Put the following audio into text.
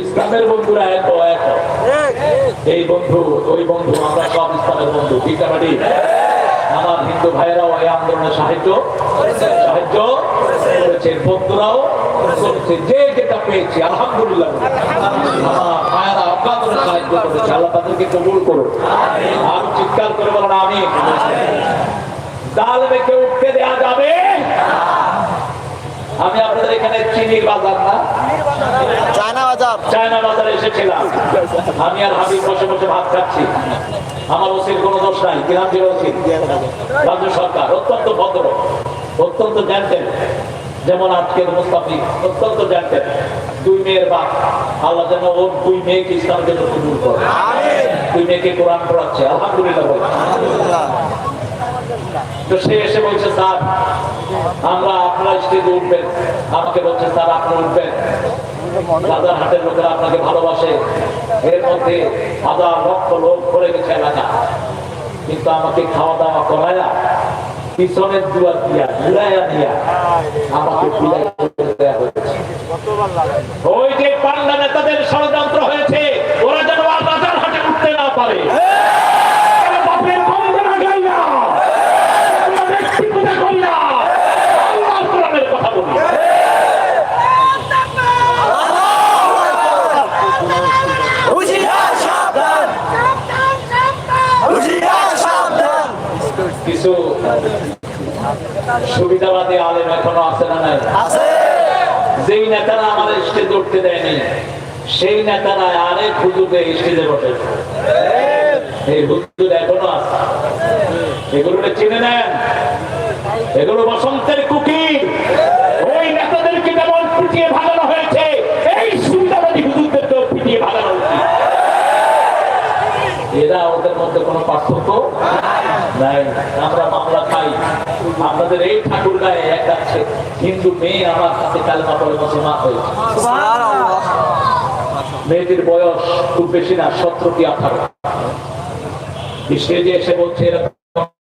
ইসলামের বন্ধুরা এক এই বন্ধু ওই বন্ধু, আমরা সব ইসলামের বন্ধু। ঠিক আমার হিন্দু ভাইয়েরাও এই আন্দোলনে সাহায্য। সাহায্য? করেছে বন্ধুরাও করেছে যে যেটা পেয়েছে আলহামদুলিল্লাহ। আমার ভাইয়েরা সাহায্য করেছে। আল্লাহ তাদেরকে কবুল করুন আর চিৎকার করে বলেন আমি জালমেকে উঠতে দেওয়া যাবে? আমি আপনাদের এখানে চিনির বাজার না? চায়না বাজার। চায়না বাজারে এসেছিলাম। আমি আর হাবিব বসে বসে ভাত খাচ্ছি। আমার ওসির কোনো দোষ নাই কিরাম ছিল ওসির রাজ্য সরকার অত্যন্ত ভদ্র অত্যন্ত জানতেন যেমন আজকের মুস্তাফি অত্যন্ত জানতেন দুই মেয়ের বাপ আল্লাহ যেন ওর দুই মেয়েকে ইসলাম জন্য কবুল করে। দুই মেয়েকে কোরআন পড়াচ্ছে আলহামদুলিল্লাহ বলে তো সে এসে বলছে স্যার আমরা আপনার স্টেজে উঠবেন। আমাকে বলছে স্যার আপনি উঠবেন। রাজার হাটের লোকেরা আপনাকে ভালোবাসে। এর মধ্যে হাজার লক্ষ লোক ভরে গেছে এলাকা। কিন্তু আমাকে খাওয়া দাওয়া করায়া পিছনের দুয়ার দিয়া ঘুরাইয়া দিয়া আমাকে করে দেয়া হয়েছে ওই যে পান্ডা নেতাদের ষড়যন্ত্র হয়েছে ওরা যেন আর রাজার হাটে উঠতে না পারে এরা বাপের গন্ধ না গাই না আমরা ব্যক্তি পূজা করি না আল্লাহর কোরআনের কথা বলি কিছু সুবিধাবাদী আলেম এখনও আছে না নাই? যেই নেতারা আমার স্টেজে উঠতে দেয়নি সেই নেতারা আরেক হুজুরদের স্টেজে বসে এই হুজুর এখনও আছে। এগুলো চিনে নেন। এগুলো বসন্তের কুকি ওই নেতাদেরকে যেমন পিটিয়ে ভাগানো হয়েছে? এই সুবিধাবাদী হুজুরদেরকেও পিটিয়ে ভাগানো উচিত এরা ওদের মধ্যে কোনো পার্থক্য? আমরা মামলা খাই। আপনাদের এই ঠাকুর গায়ে এক আছে। হিন্দু মেয়ে আমার হাতে কালমা পড়ে মুসলমান হয়েছে মেয়েটির বয়স খুব বেশি না সতেরো কি আঠারো। যে এসে বলছে এরকম